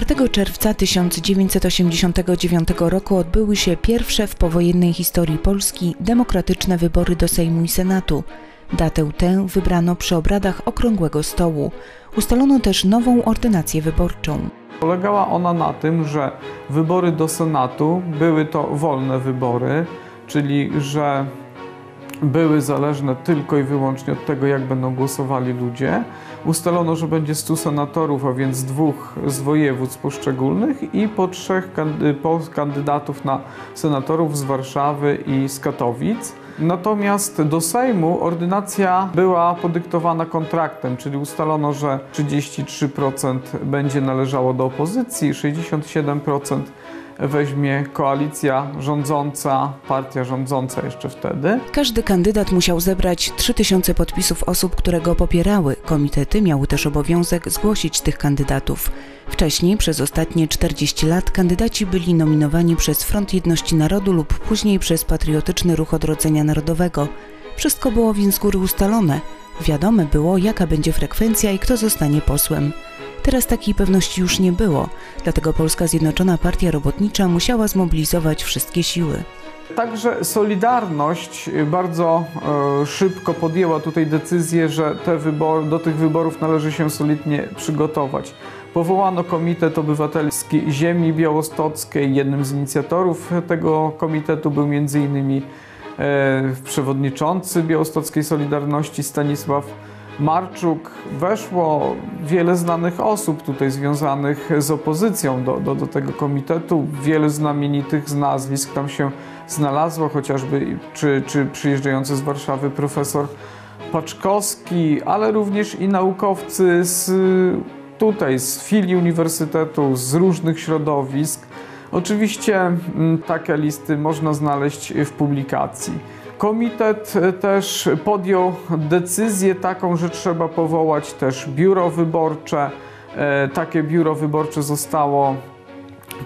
4 czerwca 1989 roku odbyły się pierwsze w powojennej historii Polski demokratyczne wybory do Sejmu i Senatu. Datę tę wybrano przy obradach Okrągłego Stołu. Ustalono też nową ordynację wyborczą. Polegała ona na tym, że wybory do Senatu były to wolne wybory, czyli że były zależne tylko i wyłącznie od tego, jak będą głosowali ludzie. Ustalono, że będzie 100 senatorów, a więc dwóch z województw poszczególnych i po trzech po kandydatów na senatorów z Warszawy i z Katowic. Natomiast do Sejmu ordynacja była podyktowana kontraktem, czyli ustalono, że 33% będzie należało do opozycji, 67% weźmie koalicja rządząca, partia rządząca jeszcze wtedy. Każdy kandydat musiał zebrać 3000 podpisów osób, które go popierały. Komitety miały też obowiązek zgłosić tych kandydatów. Wcześniej, przez ostatnie 40 lat, kandydaci byli nominowani przez Front Jedności Narodu lub później przez Patriotyczny Ruch Odrodzenia Narodowego. Wszystko było więc z góry ustalone. Wiadome było, jaka będzie frekwencja i kto zostanie posłem. Teraz takiej pewności już nie było, dlatego Polska Zjednoczona Partia Robotnicza musiała zmobilizować wszystkie siły. Także Solidarność bardzo e, szybko podjęła tutaj decyzję, że do tych wyborów należy się solidnie przygotować. Powołano Komitet Obywatelski Ziemi Białostockiej. Jednym z inicjatorów tego komitetu był m.in. E, przewodniczący Białostockiej Solidarności Stanisław Marczuk weszło wiele znanych osób tutaj związanych z opozycją do, do, do tego komitetu. Wiele znamienitych nazwisk tam się znalazło, chociażby czy, czy przyjeżdżający z Warszawy profesor Paczkowski, ale również i naukowcy z tutaj, z filii uniwersytetu, z różnych środowisk. Oczywiście mm, takie listy można znaleźć w publikacji. Komitet e, też podjął decyzję taką, że trzeba powołać też biuro wyborcze. E, takie biuro wyborcze zostało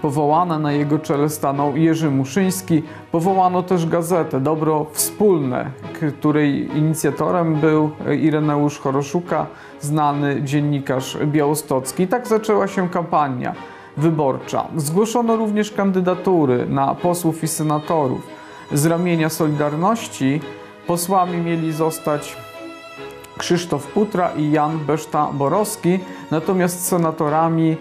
powołane, na jego czele stanął Jerzy Muszyński. Powołano też gazetę Dobro Wspólne, której inicjatorem był Ireneusz Choroszuka, znany dziennikarz białostocki. Tak zaczęła się kampania wyborcza. Zgłoszono również kandydatury na posłów i senatorów z ramienia Solidarności posłami mieli zostać Krzysztof Putra i Jan Beszta-Borowski, natomiast senatorami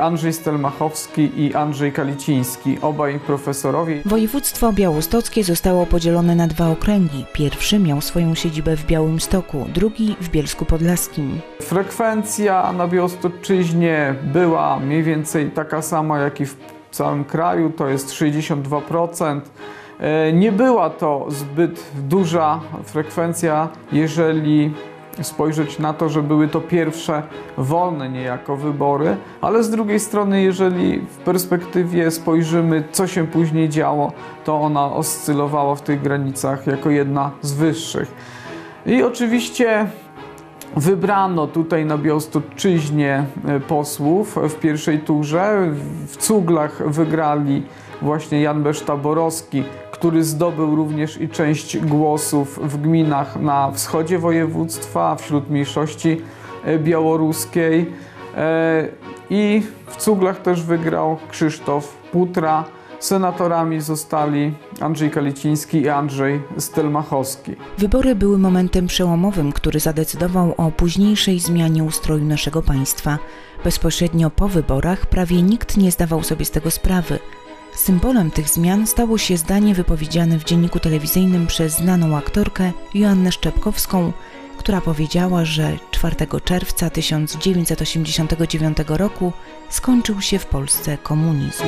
Andrzej Stelmachowski i Andrzej Kaliciński, obaj profesorowie. Województwo białostockie zostało podzielone na dwa okręgi. Pierwszy miał swoją siedzibę w Białymstoku, drugi w Bielsku Podlaskim. Frekwencja na Białostoczyźnie była mniej więcej taka sama jak i w całym kraju, to jest 62%. E, nie była to zbyt duża frekwencja, jeżeli spojrzeć na to, że były to pierwsze wolne niejako wybory, ale z drugiej strony, jeżeli w perspektywie spojrzymy, co się później działo, to ona oscylowała w tych granicach jako jedna z wyższych. I oczywiście Wybrano tutaj na Białostocczyźnie e, posłów w pierwszej turze. W Cuglach wygrali właśnie Jan Beszta-Borowski, który zdobył również i część głosów w gminach na wschodzie województwa, wśród mniejszości e, białoruskiej. E, I w Cuglach też wygrał Krzysztof Putra. Senatorami zostali Andrzej Kaliciński i Andrzej Stelmachowski. Wybory były momentem przełomowym, który zadecydował o późniejszej zmianie ustroju naszego państwa. Bezpośrednio po wyborach prawie nikt nie zdawał sobie z tego sprawy. Symbolem tych zmian stało się zdanie wypowiedziane w dzienniku telewizyjnym przez znaną aktorkę Joannę Szczepkowską, która powiedziała, że 4 czerwca 1989 roku skończył się w Polsce komunizm.